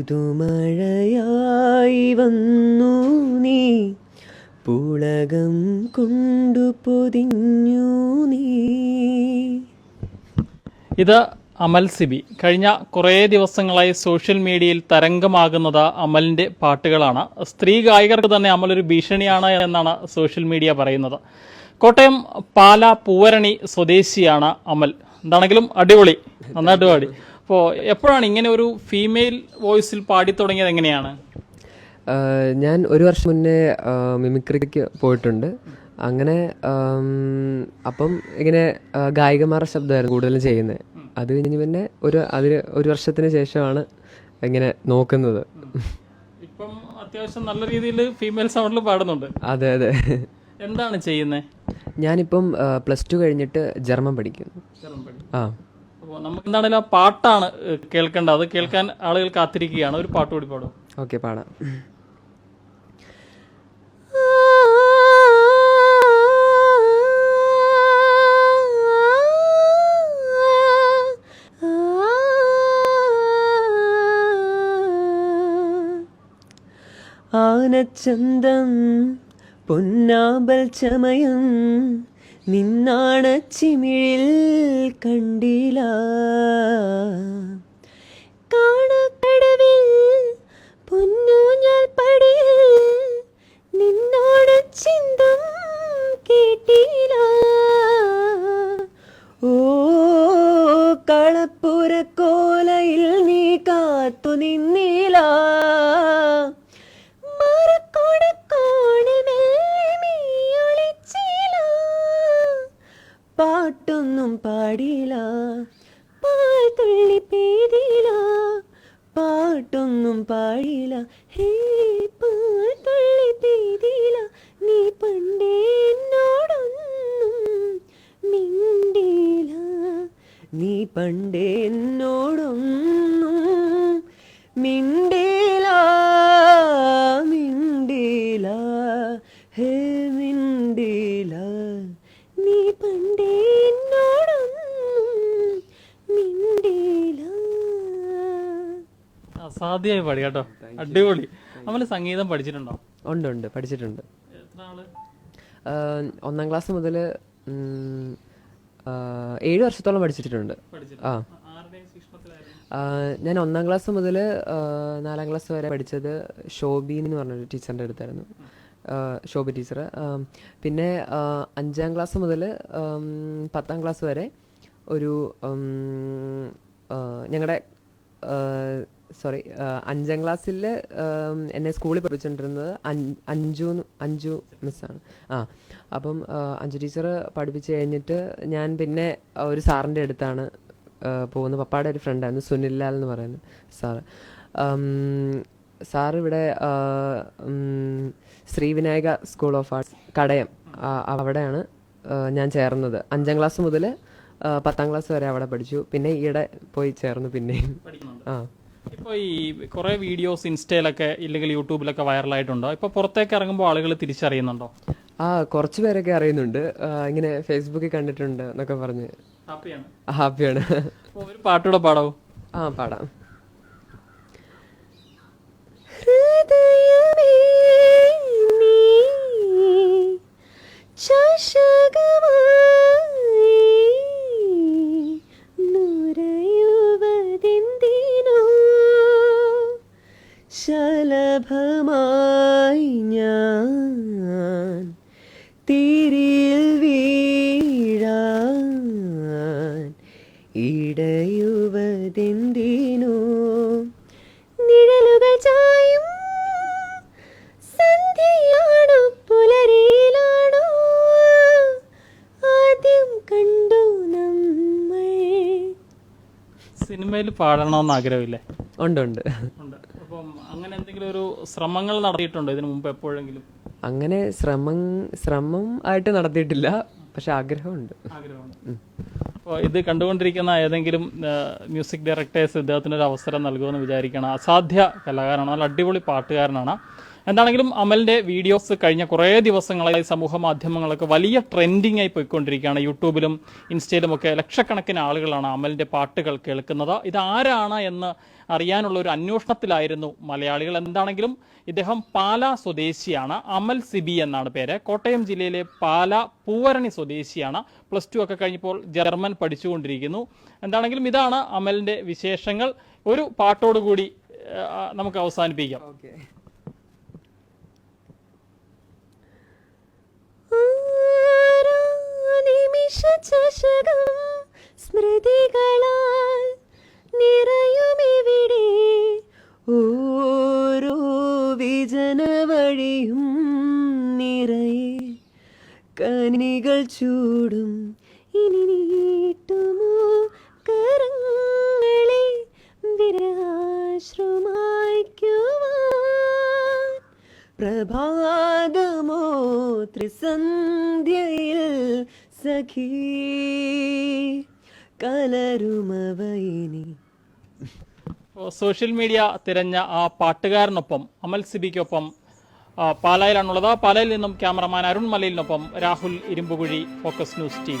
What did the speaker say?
പുതുമഴയായി വന്നു നീ. പുളകം കൊണ്ടു പൊതിഞ്ഞു നീ. ഇത് അമൽ സിബി. കഴിഞ്ഞ കുറേ ദിവസങ്ങളായി സോഷ്യൽ മീഡിയയിൽ തരംഗമാകുന്നത് അമലിന്റെ പാട്ടുകളാണ്. സ്ത്രീ ഗായകർക്ക് തന്നെ അമൽ ഒരു ഭീഷണിയാണ് എന്നാണ് സോഷ്യൽ മീഡിയ പറയുന്നത്. കോട്ടയം പാല പൂവരണി സ്വദേശിയാണ് അമൽ. എന്താണെങ്കിലും അടിപൊളി. നന്നായിട്ട് പാടി. അപ്പോൾ എപ്പോഴാണ് ഇങ്ങനെ ഒരു ഫീമെയിൽ വോയിസിൽ പാടി തുടങ്ങിയത്? എങ്ങനെയാണ്? ഞാൻ ഒരു വർഷം മുന്നേ മിമിക്രിക്ക് പോയിട്ടുണ്ട്. അങ്ങനെ അപ്പം ഇങ്ങനെ ഗായികമാരുടെ ശബ്ദമായിരുന്നു കൂടുതലും ചെയ്യുന്നത്. അത് കഴിഞ്ഞ് പിന്നെ ഒരു അതിന് ഒരു വർഷത്തിന് ശേഷമാണ് ഇങ്ങനെ നോക്കുന്നത്. ഇപ്പം അത്യാവശ്യം നല്ല രീതിയിൽ ഫീമെയിൽ സൗണ്ടിൽ പാടുന്നുണ്ട്. അതെ അതെ. എന്താണ് ചെയ്യുന്നത്? ഞാനിപ്പം പ്ലസ് ടു കഴിഞ്ഞിട്ട് ജർമ്മൻ പഠിക്കുന്നു. ആ. അപ്പോൾ നമുക്ക് എന്താണെങ്കിലും ആ പാട്ടാണ് കേൾക്കേണ്ടത്. അത് കേൾക്കാൻ ആളുകൾ കാത്തിരിക്കുകയാണ്. ഒരു പാട്ട് കൂടി പാടും. ഓക്കെ പാടാം. ആനച്ചന്തം പൊന്നാമ്പൽ ചമയം നിന്നാണച്ചിമിഴിൽ കണ്ടില്ല കാണക്കടവിൽ പൊന്നു പടിയിൽ നിന്നോടച്ചിന്തം പാട്ടൊന്നും പാടില്ല. ഹേ പാൽ തുള്ളി പെയ്തില്ല നീ പണ്ടേ എന്നോടൊന്നും മിണ്ടില്ല നീ പണ്ടേ എന്നോടൊന്നും മിണ്ടില്ല അസാധ്യമായി പാടി കേട്ടോ. അടിപൊളി. നമ്മൾ സംഗീതം പഠിച്ചിട്ടുണ്ടോ? ഉണ്ട് ഉണ്ട്. പഠിച്ചിട്ടുണ്ട്. എത്ര ആൾ ഒന്നാം ക്ലാസ് മുതൽ ഏഴ് വർഷത്തോളം പഠിച്ചിട്ടുണ്ട്. ആ. ഞാൻ ഒന്നാം ക്ലാസ് മുതൽ നാലാം ക്ലാസ് വരെ പഠിച്ചത് ഷോബി എന്ന് പറഞ്ഞൊരു ടീച്ചറിന്റെ അടുത്തായിരുന്നു. ഷോബി ശോഭ ടീച്ചർ പിന്നെ അഞ്ചാം ക്ലാസ് മുതൽ പത്താം ക്ലാസ് വരെ ഒരു ഞങ്ങളുടെ സോറി അഞ്ചാം ക്ലാസ്സിൽ എന്നെ സ്കൂളിൽ പഠിപ്പിച്ചുകൊണ്ടിരുന്നത് അഞ്ച് അഞ്ചു മിസ്സാണ്. ആ അപ്പം അഞ്ചു ടീച്ചർ പഠിപ്പിച്ച് കഴിഞ്ഞിട്ട് ഞാൻ പിന്നെ ഒരു സാറിന്റെ അടുത്താണ് പോകുന്നത്. പപ്പായുടെ ഒരു ഫ്രണ്ടായിരുന്നു സുനിൽ ലാൽ എന്ന് പറയുന്നത് സാർ സാർ ഇവിടെ Srivinayaka school of arts Kadayam അവിടെയാണ് ഞാൻ ചേർന്നത്. അഞ്ചാം ക്ലാസ് മുതൽ പത്താം ക്ലാസ് വരെ അവിടെ പഠിച്ചു. പിന്നെ ഈയിടെ പോയി ചേർന്നു പിന്നെയും. ആ. ഇപ്പോൾ ഈ കുറേ വീഡിയോസ് ഇൻസ്റ്റയിലൊക്കെ ഇല്ലെങ്കിൽ യൂട്യൂബിലൊക്കെ വൈറലായിട്ടുണ്ടോ. ഇപ്പോൾ പുറത്തേക്ക് ഇറങ്ങുമ്പോൾ ആളുകൾ തിരിച്ചറിയുന്നുണ്ടോ? ആ കുറച്ച് പേരൊക്കെ അറിയുന്നുണ്ട്. ഇങ്ങനെ ഫേസ്ബുക്കിൽ കണ്ടിട്ടുണ്ട് എന്നൊക്കെ പറഞ്ഞ്. ഹാപ്പിയാണ്. ഹാപ്പിയാണ്. ഒരു പാട്ടൂടെ പാടാവൂ ആ പാടാം. ഹൃദയമേ നീ ശലഭമായി ഞാൻ തിരിയിൽ വീഴാൻ ഇടയുവതെന്തിനോ? നിഴലുകൾ ചായും സന്ധ്യയാണോ? പുലരിയിലാണോ ആദ്യം കണ്ടു നമ്മൾ. സിനിമയിൽ പാടണമെന്ന് ആഗ്രഹമില്ലേ? ഉണ്ട് ഉണ്ട് ഉണ്ട് അപ്പോൾ അപ്പം അങ്ങനെ എന്തെങ്കിലും ഒരു ശ്രമങ്ങൾ നടത്തിയിട്ടുണ്ടോ? ഇതിനു മുമ്പ് എപ്പോഴെങ്കിലും? അങ്ങനെ ശ്രമം ശ്രമം ആയിട്ട് നടത്തിയിട്ടില്ല. പക്ഷെ ആഗ്രഹമുണ്ട്. അപ്പോൾ ഇത് കണ്ടുകൊണ്ടിരിക്കുന്ന ഏതെങ്കിലും മ്യൂസിക് ഡയറക്ടേഴ്സ് ഇദ്ദേഹത്തിന് ഒരു അവസരം നൽകുമെന്ന് വിചാരിക്കണം അസാധ്യ കലാകാരനാണ് നല്ല അടിപൊളി പാട്ടുകാരനാണ്. എന്താണെങ്കിലും അമലിന്റെ വീഡിയോസ് കഴിഞ്ഞ കുറേ ദിവസങ്ങളായി സമൂഹ മാധ്യമങ്ങളൊക്കെ വലിയ ട്രെൻഡിങ് ആയി പോയിക്കൊണ്ടിരിക്കുകയാണ്. യൂട്യൂബിലും ഇൻസ്റ്റയിലും ഒക്കെ ലക്ഷക്കണക്കിന് ആളുകളാണ് അമലിന്റെ പാട്ടുകൾ കേൾക്കുന്നത്. ഇതാരാണ് എന്ന് അറിയാനുള്ള ഒരു അന്വേഷണത്തിലായിരുന്നു മലയാളികൾ. എന്താണെങ്കിലും ഇദ്ദേഹം പാല സ്വദേശിയാണ്. അമൽ സിബി എന്നാണ് പേര്. കോട്ടയം ജില്ലയിലെ പാല പൂവരണി സ്വദേശിയാണ്. പ്ലസ് ടു ഒക്കെ കഴിഞ്ഞപ്പോൾ ജർമ്മൻ പഠിച്ചുകൊണ്ടിരിക്കുന്നു. എന്താണെങ്കിലും ഇതാണ് അമലിന്റെ വിശേഷങ്ങൾ. ഒരു പാട്ടോടുകൂടി നമുക്ക് അവസാനിപ്പിക്കാം. നിമിഷചഷകം സ്മൃതികളാൽ നിറയുമിവിടെ. ഓരോ വിജന വഴിയും നിറയെ കനികൾ ചൂടും. ഇനി നീട്ടുമോ കരങ്ങളെ വിരഹാശ്രുമായ്ക്കുവാൻ? പ്രഭാതമോ ത്രിസന്ധ്യയിൽ സഖീ കലരുമവൈനി സോഷ്യൽ മീഡിയ തിരഞ്ഞ ആ പാട്ടുകാരനൊപ്പം അമൽ സിബിക്കൊപ്പം പാലായിലാണുള്ളത്. പാലായിൽ നിന്നും cameraman Arun മലയിലിനൊപ്പം Rahul Irumbukuzhi focus news T.